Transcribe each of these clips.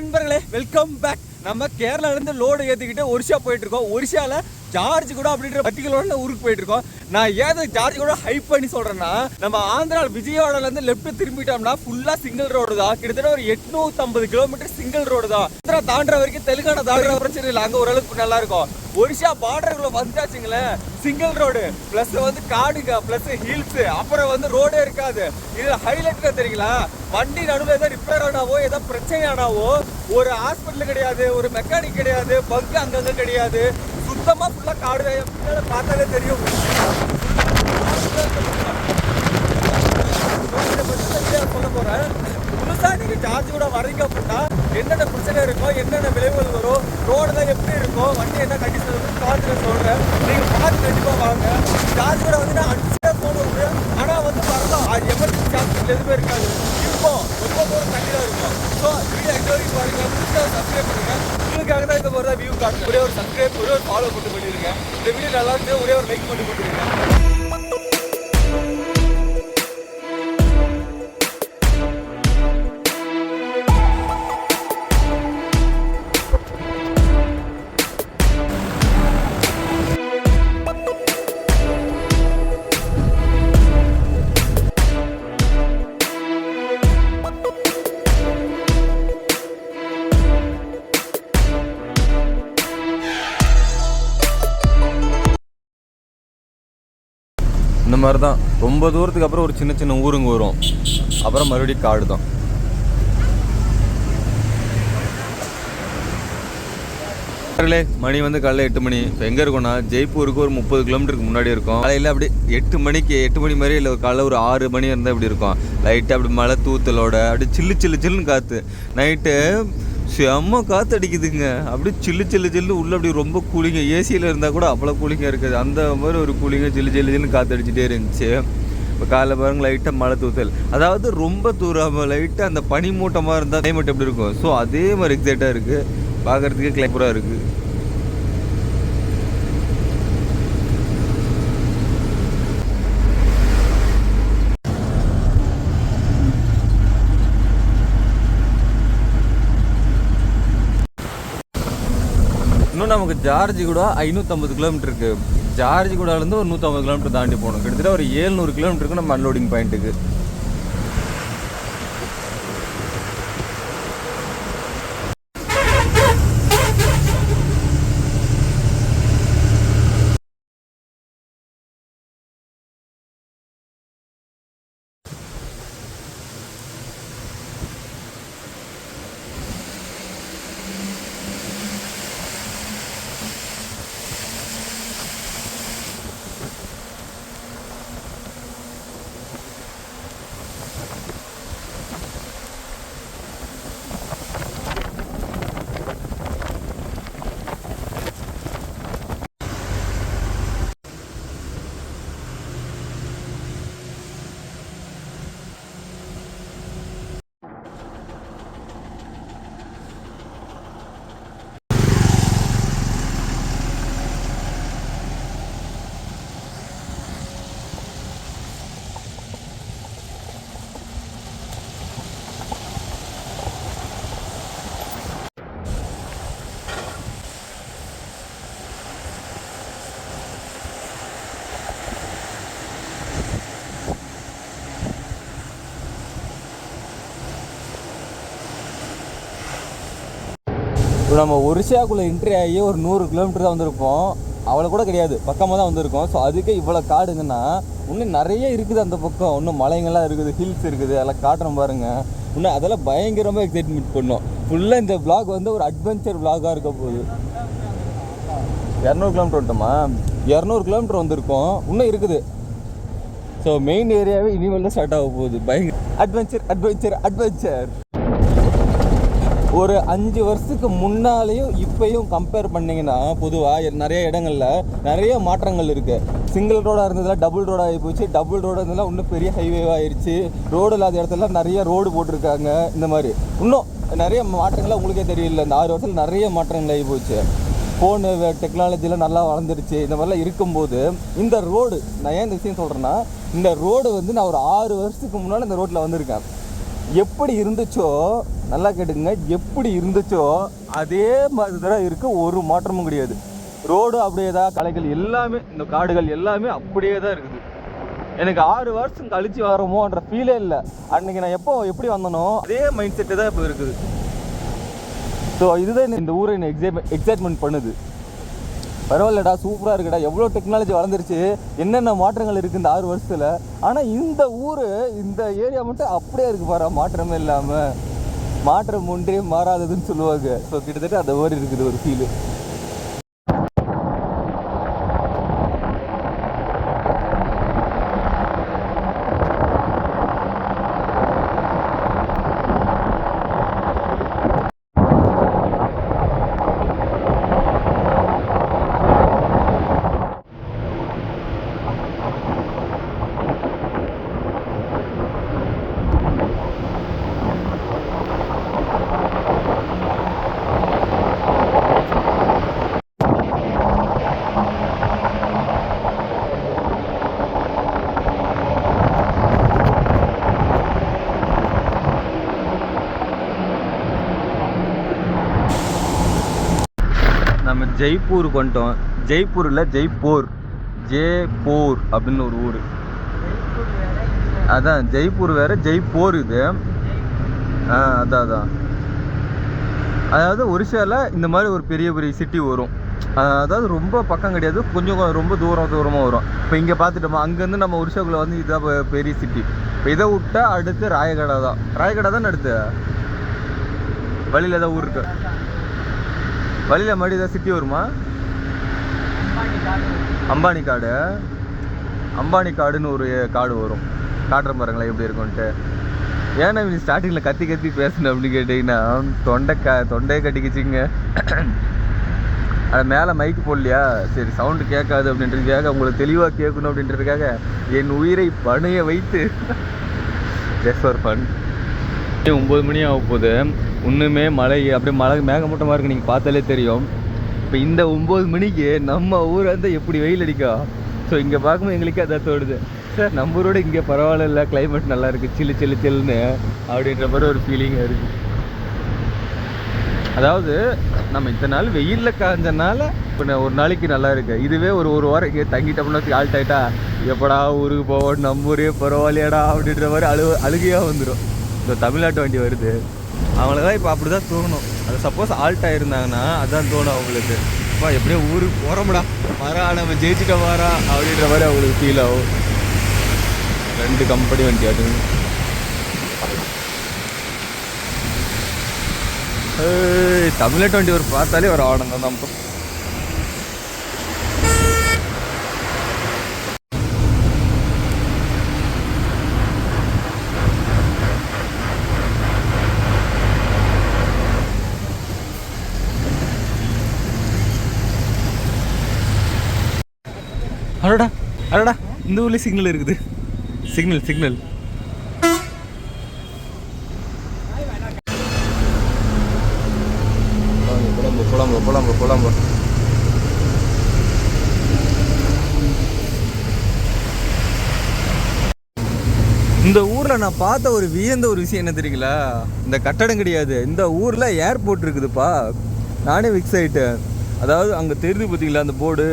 நண்பர்களே welcome back நம்ம கேரளால இருந்து லோடு ஏற்றிக்கிட்டு ஒரிசா போயிட்டு இருக்கோம் ஒரிஷால ஜார்ஜ் கூட அப்படின்ற பர்டிகுலர்ல ஊருக்கு போயிட்டு இருக்கோம் நான் ஏதோ ஜார்ஜ் கூட ஹைப் பண்ணி சொல்றேன்னா நம்ம ஆந்திரா விஜயவாடால இருந்து லெஃப்ட் திரும்பிட்டோம்னா ஃபுல்லா சிங்கிள் ரோடு தான். கிட்டத்தட்ட ஒரு 850 கிலோமீட்டர் சிங்கிள் ரோடு தான். ஆந்திரா தாண்டுற வரைக்கும் தெலுங்கானா தாண்டுற பிரச்சனை இல்லை. அங்க ஓரளவுக்கு நல்லா இருக்கும். ஒரிஷா பார்டருக்குள்ள வந்தாச்சுங்களேன் சிங்கிள் ரோடு பிளஸ் வந்து காடுங்க பிளஸ் ஹில்ஸ் அப்புறம் வந்து ரோடே இருக்காது. இதுல ஹைலைட் தெரியுங்களா? வண்டி நடுவில் ஏதோ ரிப்பேர் ஆனாவோ ஏதோ பிரச்சனை ஆனாவோ ஒரு ஹாஸ்பிட்டல் கிடையாது ஒரு மெக்கானிக் கிடையாது பங்கு அங்கங்க கிடையாது. சுத்தமாக ஃபுல்லாக காடு தான். பார்த்தாலே தெரியும். சொல்ல போகிறேன் புதுசாக நீங்கள் சார்ஜ் கூட வரீங்க அப்படின்னா என்னென்ன பிரச்சனை இருக்கும் என்னென்ன விளைவுகள் வரும் ரோடுல எப்படி இருக்கும் வண்டி என்ன கண்டிஷன் இருக்கும் பார்த்து நான் சொல்றேன். நீங்க பார்த்து கண்டிப்பாக வாங்க. சார்ஜ் கூட வந்து நான் அடிச்சே போகணும் ஆனால் வந்து வரலாம் அது எமர்ஜென்சி சார்ஜ் எதுவுமே இருக்காது இருக்கும் ரொம்ப தூரம் தள்ளி தான் இருக்கும் ஸோ வீடியோ எங்க வரைக்கும் பாருங்க புதுசாக சப்ஸ்கிரைப் பண்ணுங்க உங்களுக்காக தான் இந்த மாதிரி வியூ காட்டுறேன் ஒரே ஒரு சப்ஸ்கிரைப் ஒரே ஒரு ஃபாலோ போட்டு பண்ணிருங்க இந்த வீடியோ நல்லா இருந்து ஒரே ஒரு லைக் பண்ணி போட்டுருங்க மாதிரி தான் ரொம்ப தூரத்துக்கு அப்புறம் ஒரு சின்ன சின்ன ஊருங்க வரும். அப்புறம் மறுபடியும் காடு தான். மணி வந்து காலைல எட்டு மணி. இப்போ எங்கே இருக்கோம்னா ஜெய்ப்பூருக்கு ஒரு முப்பது கிலோமீட்டருக்கு முன்னாடி இருக்கும். காலையில் அப்படி எட்டு மணிக்கு எட்டு மணி மாதிரி இல்லை காலையில் ஒரு ஆறு மணி இருந்தால் இப்படி இருக்கும். லைட்டாக அப்படி மழை தூத்தலோட அப்படி சில்லு சில்லு சில்லுன்னு காற்று நைட்டு செம்ம காற்று அடிக்குதுங்க அப்படி சில்லு சில்லு சில்லு உள்ள அப்படி ரொம்ப கூலிங்க ஏசியில் இருந்தால் கூட அவ்வளோ கூலிங்காக இருக்குது. அந்த மாதிரி ஒரு கூலிங்க சில்லு சில்லு சில்லுன்னு காற்று அடிச்சிட்டே இருந்துச்சு. இப்போ காலைல பாருங்க லைட்டாக மழை தூத்தல். அதாவது ரொம்ப தூரம் லைட்டாக அந்த பனி மூட்டமாக இருந்தால் கிளைமேட் எப்படி இருக்கும்? ஸோ அதே மாதிரி எக்ஸைட்டாக இருக்குது பார்க்குறதுக்கு கிளைப்பராக இருக்குது இன்னும் நமக்கு ஜார்ஜ் கூட ஐநூற்றம்பது கிலோமீட்டர் இருக்கு ஜார்ஜ் கூடாலேருந்து ஒரு நூற்றம்பது கிலோமீட்டர் தாண்டி போகணும். கிட்டத்தட்ட ஒரு ஏழ்நூறு கிலோமீட்டருக்கு நம்ம அன்லோடிங் பாயிண்ட்டுக்கு இப்போ நம்ம ஒரிஷாக்குள்ளே என்ட்ரி ஆகி ஒரு நூறு கிலோமீட்டர் தான் வந்திருப்போம் அவ்வளோ கூட கிடையாது. பக்கமாக தான் வந்திருக்கோம். ஸோ அதுக்கே இவ்வளோ காடுங்கன்னா இன்னும் நிறைய இருக்குது அந்த பக்கம். இன்னும் மலைங்கள்லாம் இருக்குது ஹில்ஸ் இருக்குது அதெல்லாம் காட்டுறோம் பாருங்க. இன்னும் அதெல்லாம் பயங்கரமாக எக்ஸைட்மெண்ட் பண்ணோம். ஃபுல்லாக இந்த விளாக் வந்து ஒரு அட்வென்ச்சர் விளாகாக இருக்க போகுது. இரநூறு கிலோமீட்டர் வந்துட்டோமா? இரநூறு கிலோமீட்டர் வந்திருக்கோம். இன்னும் இருக்குது. ஸோ மெயின் ஏரியாவே இனிமேல் தான் ஸ்டார்ட் ஆக போகுது. பயங்கர அட்வென்ச்சர் அட்வென்ச்சர் அட்வென்ச்சர் ஒரு அஞ்சு வருஷத்துக்கு முன்னாலேயும் இப்போயும் கம்பேர் பண்ணீங்கன்னா பொதுவாக நிறைய இடங்களில் நிறைய மாற்றங்கள் இருக்குது சிங்கிள் ரோடாக இருந்ததுல டபுள் ரோடாக ஆகி போச்சு. டபுள் ரோடாக இருந்ததுல இன்னும் பெரிய ஹைவேவாக ஆயிடுச்சு ரோடு இல்லாத இடத்துல நிறைய ரோடு போட்டிருக்காங்க. இந்த மாதிரி. இன்னும் நிறைய மாற்றங்கள்லாம் உங்களுக்கே தெரியல. இந்த ஆறு வருஷத்துல நிறைய மாற்றங்கள் ஆகி போச்சு. ஃபோனு டெக்னாலஜிலாம் நல்லா வளர்ந்துருச்சு. இந்த மாதிரிலாம் இருக்கும்போது இந்த ரோடு நான் ஏன் இந்த விஷயம் சொல்கிறேன்னா இந்த ரோடு வந்து நான் ஒரு ஆறு வருஷத்துக்கு முன்னால் இந்த ரோட்டில் வந்திருக்கேன். எப்படி இருந்துச்சோ நல்லா கேட்டுக்கங்க எப்படி இருந்துச்சோ அதே மாதிரி தான் இருக்குது ஒரு மாற்றமும் கிடையாது. ரோடு அப்படியே தான் கலைகள் எல்லாமே இந்த காடுகள் எல்லாமே அப்படியே தான் இருக்குது. எனக்கு ஆறு வருஷம் கழிச்சு வரமோன்ற ஃபீலே இல்லை. அன்னைக்கு நான் எப்போ எப்படி வந்தனோ அதே மைண்ட் செட்டு தான் இப்போ இருக்குது. ஸோ இதுதான் இந்த ஊரை என்ன எக்ஸைட் எக்ஸைட்மெண்ட் பண்ணுது. பரவாயில்லடா சூப்பராக இருக்குடா. எவ்வளோ டெக்னாலஜி வளர்ந்துருச்சு. என்னென்ன மாற்றங்கள் இருக்குது இந்த ஆறு வருஷத்தில்? ஆனால் இந்த ஊர் இந்த ஏரியா மட்டும் அப்படியே இருக்கு பாரு. மாற்றமே இல்லாமல் மாற்றம் ஒன்றே மாறாததுன்னு சொல்லுவாங்க. ஸோ கிட்டத்தட்ட அந்த மாதிரி இருக்குது ஒரு ஃபீலு நம்ம ஜெய்ப்பூருக்கு வந்துட்டோம் ஜெய்ப்பூரில் ஜெய்ப்பூர். ஜெய்ப்பூர் அப்படின்னு ஒரு ஊர். அதான் ஜெய்ப்பூர் வேற ஜெய்ப்பூர் இது. ஆ அதான் அதான். அதாவது ஒரிசாவில் இந்த மாதிரி ஒரு பெரிய பெரிய சிட்டி வரும். அதாவது ரொம்ப பக்கம் கிடையாது. கொஞ்சம் ரொம்ப தூரம் தூரமாக வரும். இப்போ இங்கே பார்த்துட்டோமா அங்கேருந்து நம்ம ஒரிசாக்குள்ளே வந்து இதான் பெரிய சிட்டி இப்போ இதை விட்டா அடுத்து ராயகடா தான். ராயகடா தான் அடுத்து? வழியில் ஏதாவது ஊர் இருக்குது வழியில் மறுபடியும் ஏதாவது சிட்டி வருமா? அம்பானி காடு. அம்பானி காடுன்னு ஒரு காடு வரும். காட்டுற பாருங்களேன் எப்படி இருக்கும்ன்ட்டு. ஏன்னா நீ ஸ்டார்டிங்கில் கத்தி கத்தி பேசணும் அப்படின்னு கேட்டிங்கன்னா தொண்டை க தொண்டையை கட்டிக்கிச்சிங்க. அது மேலே மைக்கு போடலையா? சரி சவுண்டு கேட்காது அப்படின்றதுக்காக உங்களுக்கு தெளிவாக கேட்கணும் அப்படின்றதுக்காக என் உயிரை பணைய வைத்து. ஜஸ்ட் ஃபார் ஃபன் ஒம்பது மணி ஆக போகுது. இன்னுமே மழை அப்படியே மழை மேகமூட்டமாக இருக்கு நீங்கள் பார்த்தாலே தெரியும். இப்போ இந்த ஒம்பது மணிக்கு நம்ம ஊர் வந்து எப்படி வெயில் அடிக்கும் ஸோ இங்கே பார்க்கும்போது எங்களுக்கே அதான் தோடுது சார் நம்ம ஊரோட இங்கே பரவாயில்ல கிளைமேட் நல்லா இருக்குது சில்லு சில்லு சில்லுன்னு அப்படின்ற மாதிரி ஒரு ஃபீலிங்காக இருக்குது அதாவது நம்ம இத்தனை நாள் வெயிலில் காஞ்சனால இப்போ நான் ஒரு நாளைக்கு நல்லா இருக்கு இதுவே ஒரு ஒரு வாரம் இங்கே தங்கிட்டோம்னா ஆல்ட் ஆயிட்டா எப்படா ஊருக்கு போவோம் நம்ம ஊரே பரவாயில்லையாடா அப்படின்ற மாதிரி அழு அழுகையாக வந்துடும் இந்த தமிழ்நாட்டு வண்டி வருது. அவங்களுக்குலாம் இப்போ அப்படி தான் தோணும். அது சப்போஸ் ஆல்ட் ஆகிருந்தாங்கன்னா அதுதான் தோணும் அவங்களுக்கு. அப்பா எப்படியோ ஊருக்கு போகிறோம்டா வரா நம்ம ஜெயிச்சுட்ட வரா அப்படின்ற மாதிரி அவங்களுக்கு ஃபீல் ஆகும். ரெண்டு கம்பெனி வண்டி அது ஏய், தமிழ்நாட்டு வண்டி ஒரு பார்த்தாலே ஒரு ஆனந்தம் தான் அடடா அடடா. இந்த ஊர்லேயே சிக்னல் இருக்குது. சிக்னல் சிக்னல் இந்த ஊர்ல நான் பார்த்த ஒரு வியந்த ஒரு விஷயம் என்ன தெரியுங்களா? இந்த கட்டடம் கிடையாது இந்த ஊர்ல ஏர்போர்ட் இருக்குதுப்பா. நானே விக்ஸ் ஆயிட்டேன். அதாவது அங்க தெரியுது பார்த்தீங்களா அந்த போர்டு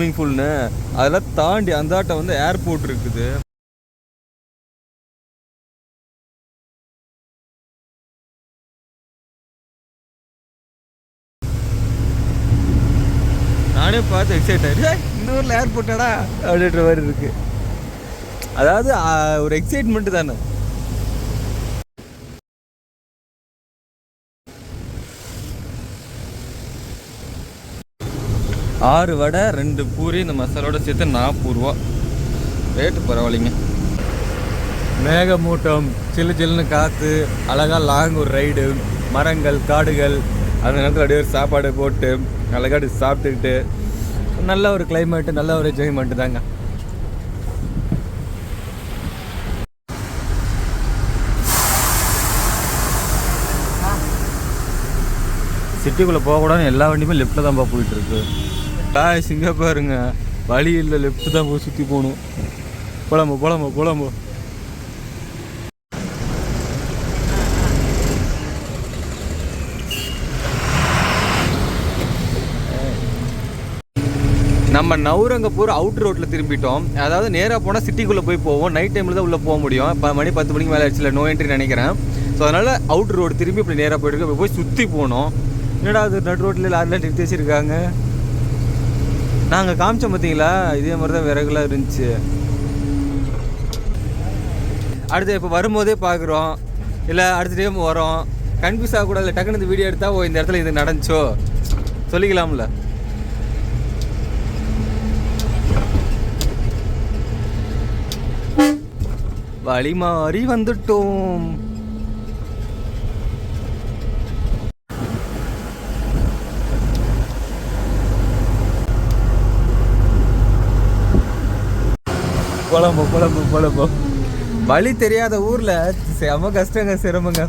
ஸ்விம்மிங் பூல்னு அதெல்லாம் தாண்டி அந்தாட்ட வந்து ஏர்போர்ட் இருக்குது. நானே பார்த்து எக்ஸைட் ஆயிடுச்சு இந்த ஊரில் ஏர்போர்ட்டாடா அப்படின்ற மாதிரி இருக்கு. அதாவது ஒரு எக்ஸைட்மெண்ட் தானே. ஆறு வடை ரெண்டு பூரி இந்த மசாலோட சேர்த்து நாற்பது ரூபா. ரேட்டு பரவாயில்லைங்க. மேகமூட்டம் சில்லு சில்லுன்னு காற்று அழகாக லாங் ஒரு ரைடு மரங்கள் காடுகள். அந்த நேரத்தில் அப்படியே ஒரு சாப்பாடு போட்டு அழகாக சாப்பிட்டுக்கிட்டு நல்ல ஒரு கிளைமேட்டு நல்ல ஒரு என்ஜாய்மெண்ட்டு தாங்க. சிட்டிக்குள்ளே போகக்கூடாதுன்னு எல்லா வண்டியுமே லெஃப்ட்டில் தான்ப்பா போயிட்டு இருக்கு சிங்க பாருங்க. வழி இல்லை லெஃப்ட் தான் போய் சுற்றி போகணும். போலாம்போ போலாம்போ போலாம்போ. நம்ம நவுரங்கப்பூர் அவுட் ரோட்டில் திரும்பிட்டோம். அதாவது நேராக போனால் சிட்டிக்குள்ளே போய் போவோம். நைட் டைமில் தான் உள்ளே போக முடியும். இப்போ மணி பத்து மணிக்கு மேலே ஆயிடுச்சுல நோ என்ட்ரி நினைக்கிறேன். ஸோ அதனால் அவுட் ரோடு திரும்பி இப்படி நேராக போயிட்டு போய் சுற்றி போனோம். என்னடா அது நட் ரோட்டில் லாரிலாம் நிறுத்தி வச்சிருக்காங்க? நாங்கள் காமிச்சோம் பார்த்தீங்களா இதே மாதிரி தான் விறகுலாம் இருந்துச்சு. அடுத்து இப்போ வரும்போதே பார்க்குறோம் இல்லை அடுத்த டைம் வரோம் கன்ஃபியூஸ் ஆகக்கூடாது டக்குனு இந்த வீடியோ எடுத்தால் ஓ இந்த இடத்துல இது நடந்துச்சோ? சொல்லிக்கலாம்ல. வழி மாறி வந்துட்டோம். குழம்பு குழம்பு குழம்பு. வழி தெரியாத ஊரில் செம கஷ்டங்க சிரமங்க.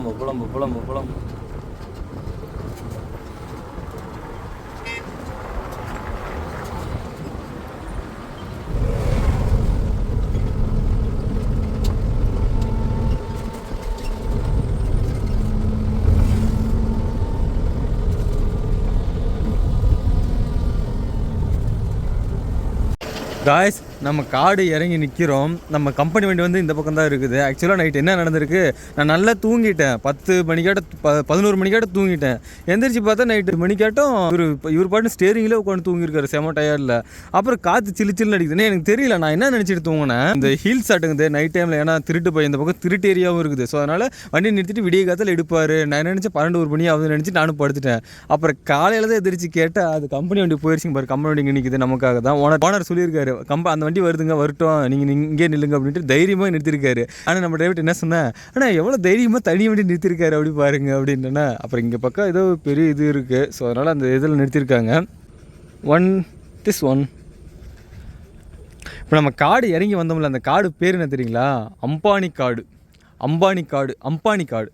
புலம்பு புலம்பு புலம்பு புலம்பு காய்ஸ் நம்ம காடு இறங்கி நிற்கிறோம் நம்ம கம்பெனி வண்டி வந்து இந்த பக்கம் தான் இருக்குது ஆக்சுவலாக நைட் என்ன நடந்திருக்கு? நான் நல்லா தூங்கிட்டேன். பத்து மணிக்காட்ட ப பதினோரு மணிக்காட்ட தூங்கிட்டேன். எந்திரிச்சு பார்த்தா நைட்டு மணிக்காட்டும் இவர் இவர் பாட்டு ஸ்டேரிங்கில் உட்காந்து தூங்கியிருக்காரு செம டயர்டில் அப்புறம் காற்று சில்லு சில்லு அடிக்குதுன்னு எனக்கு தெரியல. நான் என்ன நினச்சிட்டு தூங்கினேன்? இந்த ஹில்ஸ் ஆட்டுங்குது நைட் டைமில் ஏன்னா திருட்டு போய் இந்த பக்கம் திருட்டு ஏரியாவும் இருக்குது. ஸோ அதனால் வண்டி நிறுத்திட்டு விடிய காலத்தில் எடுப்பார். நான் நினச்சேன் பன்னெண்டு ஒரு மணி ஆகுதுன்னு நினச்சி நானும் படுத்துட்டேன். அப்புறம் காலையில் தான் எதிர்த்து கேட்டால் அது கம்பெனி வண்டி போயிருச்சுங்க பாரு கம்பெனி வண்டி நிற்கிது நமக்காக தான் ஓனர் ஓனர் சொல்லியிருக்காரு கம்ப அந்த வண்டி வருதுங்க வரட்டும் நீங்கள் இங்கே நில்லுங்க அப்படின்ட்டு தைரியமாக நிறுத்திருக்காரு. ஆனால் நம்ம டிரைவர் என்ன சொன்னேன் ஆனால் எவ்வளோ தைரியமாக தனி வண்டி நிறுத்திருக்காரு அப்படி பாருங்க அப்படின்னா அப்புறம் இங்கே பக்கம் ஏதோ பெரிய இது இருக்குது ஸோ அதனால் அந்த இதில் நிறுத்தியிருக்காங்க ஒன் திஸ் ஒன் இப்போ நம்ம காடு இறங்கி வந்தோம்ல அந்த காடு பேர் என்ன தெரியுங்களா? அம்பானி காடு. அம்பானி காடு அம்பானி காடு.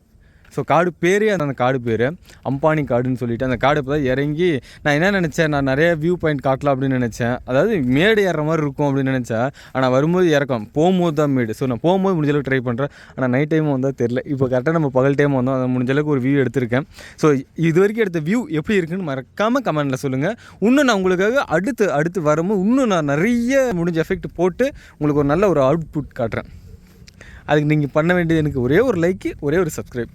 ஸோ காடு பேரே அந்த காடு பேர். அம்பானி காடுன்னு சொல்லிட்டு அந்த காடு இப்போ தான் இறங்கி நான் என்ன நினச்சேன் நான் நிறைய வியூ பாயிண்ட் காட்டலாம் அப்படின்னு நினச்சேன். அதாவது மேடு ஏற மாதிரி இருக்கும் அப்படின்னு நினச்சேன். ஆனால் வரும்போது இறக்கம். போகும்போது தான் மேடு. ஸோ நான் போகும்போது முடிஞ்சளவுக்கு ட்ரை பண்ணுறேன் ஆனால் நைட் டைம் வந்தால் தெரில இப்போ கரெக்டாக நம்ம பகல் டைம் வந்தோம். அதை முடிஞ்சளவுக்கு ஒரு வியூ எடுத்திருக்கேன். ஸோ இது வரைக்கும் எடுத்த வியூ எப்படி இருக்குன்னு மறக்காமல் கமெண்ட்டில் சொல்லுங்கள் இன்னும் நான் உங்களுக்காக அடுத்து அடுத்து வரும்போது இன்னும் நான் நிறைய முடிஞ்ச எஃபெக்ட் போட்டு உங்களுக்கு ஒரு நல்ல ஒரு அவுட்புட் காட்டுறேன். அதுக்கு நீங்கள் பண்ண வேண்டியது எனக்கு ஒரே ஒரு லைக்கு ஒரே ஒரு சப்ஸ்கிரைப்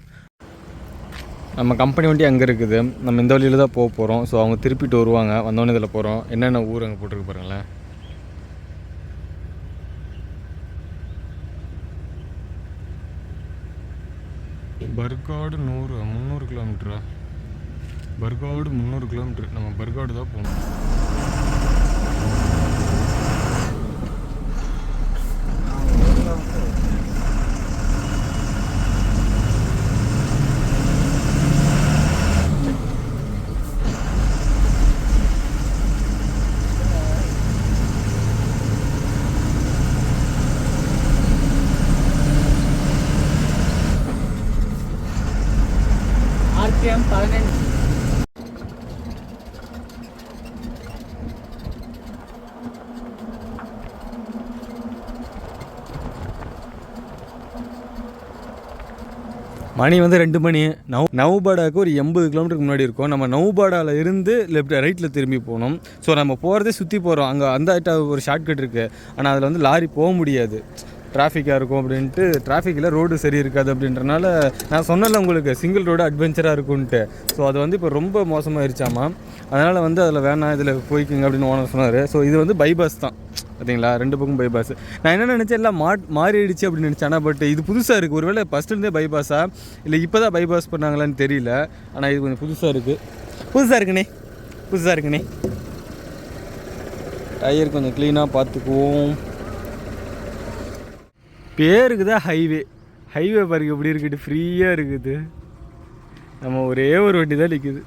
நம்ம கம்பெனி வண்டி அங்கே இருக்குது. நம்ம இந்த வழியில் தான் போக போகிறோம் ஸோ அவங்க திருப்பிட்டு வருவாங்க. வந்தோடனே இதில் போகிறோம் என்னென்ன ஊர் அங்கே போட்டிருக்கு பாருங்களேன். பர்காடு நூறு முந்நூறு கிலோமீட்டரா? பர்காடு முந்நூறு கிலோமீட்டர். நம்ம பர்காடு தான் போகணும். ஆர்பிஎம் பதினெண்டு மணி வந்து ரெண்டு மணி. நவ் நவ்பாடாக்கு ஒரு எண்பது கிலோமீட்டருக்கு முன்னாடி இருக்கும். நம்ம நவ்பாடாவில் இருந்து லெஃப்ட் ரைட்டில் திரும்பி போகணும். ஸோ நம்ம போகிறதே சுற்றி போகிறோம் அங்கே அந்த ஒரு ஷார்ட்கட் இருக்குது ஆனால் அதில் வந்து லாரி போக முடியாது. டிராஃபிக்காக இருக்கும் அப்படின்ட்டு டிராஃபிக்கில் ரோடு சரி இருக்காது அப்படின்றனால நான் சொன்னல உங்களுக்கு சிங்கிள் ரோடு அட்வென்ச்சராக இருக்கும்ன்ட்டு. ஸோ அது வந்து இப்போ ரொம்ப மோசமாகிருச்சாமா அதனால் வந்து அதில் வேணாம் இதில் போய்க்குங்க அப்படின்னு ஓனர் சொன்னார். ஸோ இது வந்து பைபாஸ் தான். பார்த்தீங்களா ரெண்டு பக்கம் பைபாஸ் நான் என்ன நினச்சேன் எல்லாம் மா மாறிடுச்சு அப்படின்னு நினச்சேன். ஆனால் பட் இது புதுசாக இருக்குது ஒருவேளை ஃபஸ்ட்டுலேருந்தே பைபாஸா இல்லை இப்போ தான் பைபாஸ் பண்ணாங்களான்னு தெரியல. ஆனால் இது கொஞ்சம் புதுசாக இருக்குது புதுசாக இருக்குண்ணே புதுசாக இருக்குண்ணே டயர் கொஞ்சம் க்ளீனாக பார்த்துக்குவோம். பேருக்கு தான் ஹைவே ஹைவே பாருங்க எப்படி இருக்குது ஃப்ரீயாக இருக்குது. நம்ம ஒரே ஒரு வண்டி தான் நிற்குது